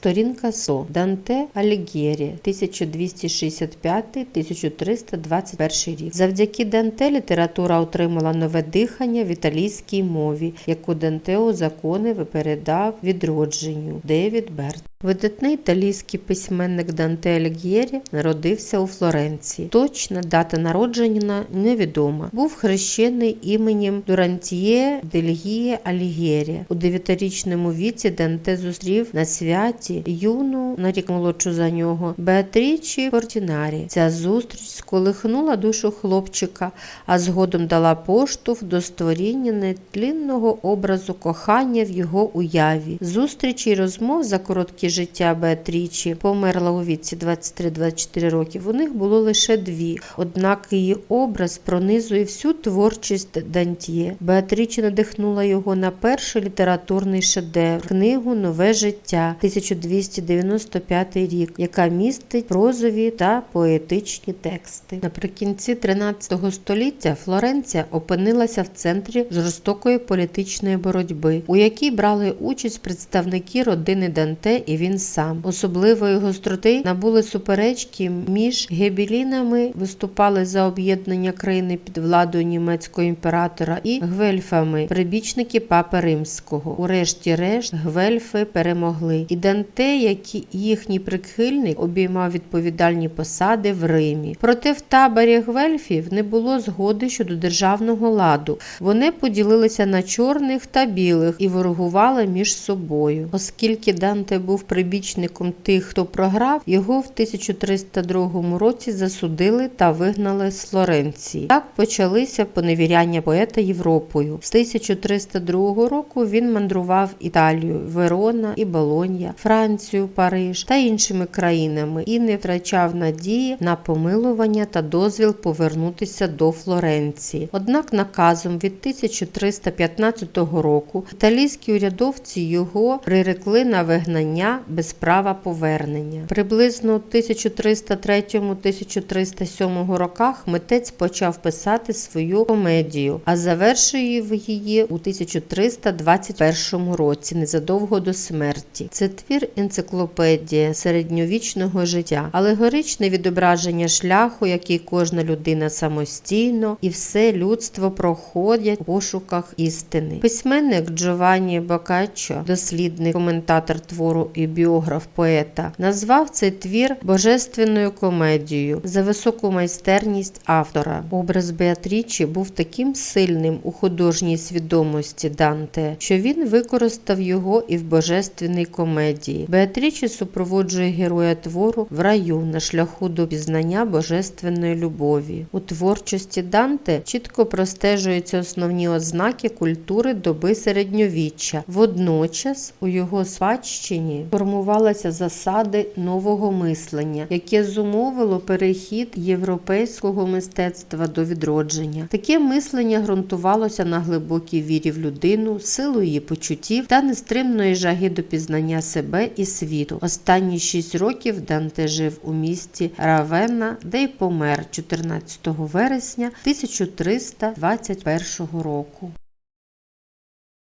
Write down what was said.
Сторінка 100. Данте Алігєрі 1265-1321 рік. Завдяки Данте література отримала нове дихання в італійській мові, яку Данте у закони випередав відродженню Девід Берт. Видатний італійський письменник Данте Алігєрі народився у Флоренції. Точна дата народження невідома. Був хрещений іменем Дурантіє Дельгіє Алігєрі. У дев'ятирічному віці Данте зустрів на святі юну, на рік молодшу за нього, Беатрічі Портінарі. Ця зустріч сколихнула душу хлопчика, а згодом дала поштовх до створіння нетлінного образу кохання в його уяві. Зустрічі й розмов за короткі життя Беатрічі померла у віці 23-24 років. У них було лише дві. Однак її образ пронизує всю творчість Дантьє. Беатрічі надихнула його на перший літературний шедевр книгу Нове життя 1295 рік, яка містить прозові та поетичні тексти. Наприкінці 13 століття Флоренція опинилася в центрі жорстокої політичної боротьби, у якій брали участь представники родини Данте і він сам. Особливої гостроти набули суперечки між гебілінами, виступали за об'єднання країни під владою німецького імператора і гвельфами, прибічники папи римського. Урешті-решт гвельфи перемогли, і Данте, як і їхній прихильник, обіймав відповідальні посади в Римі. Проте в таборі гвельфів не було згоди щодо державного ладу. Вони поділилися на чорних та білих і ворогували між собою. Оскільки Данте був прибічником тих, хто програв, його в 1302 році засудили та вигнали з Флоренції. Так почалися поневіряння поета Європою. З 1302 року він мандрував Італію, Верона і Болонья, Францію, Париж та іншими країнами і не втрачав надії на помилування та дозвіл повернутися до Флоренції. Однак наказом від 1315 року італійські урядовці його прирекли на вигнання без права повернення. Приблизно у 1303-1307 роках митець почав писати свою комедію, а завершив її у 1321 році, незадовго до смерті. Це твір енциклопедія середньовічного життя, алегоричне відображення шляху, який кожна людина самостійно і все людство проходять у пошуках істини. Письменник Джованні Бокаччо, дослідник, коментатор твору і біограф поета, назвав цей твір божественною комедією за високу майстерність автора. Образ Беатрічі був таким сильним у художній свідомості Данте, що він використав його і в божественній комедії. Беатрічі супроводжує героя твору в раю на шляху до пізнання божественної любові. У творчості Данте чітко простежуються основні ознаки культури доби середньовіччя. Водночас у його спадщині формувалися засади нового мислення, яке зумовило перехід європейського мистецтва до відродження. Таке мислення ґрунтувалося на глибокій вірі в людину, силу її почуттів та нестримної жаги до пізнання себе і світу. Останні шість років Данте жив у місті Равенна, де й помер 14 вересня 1321 року.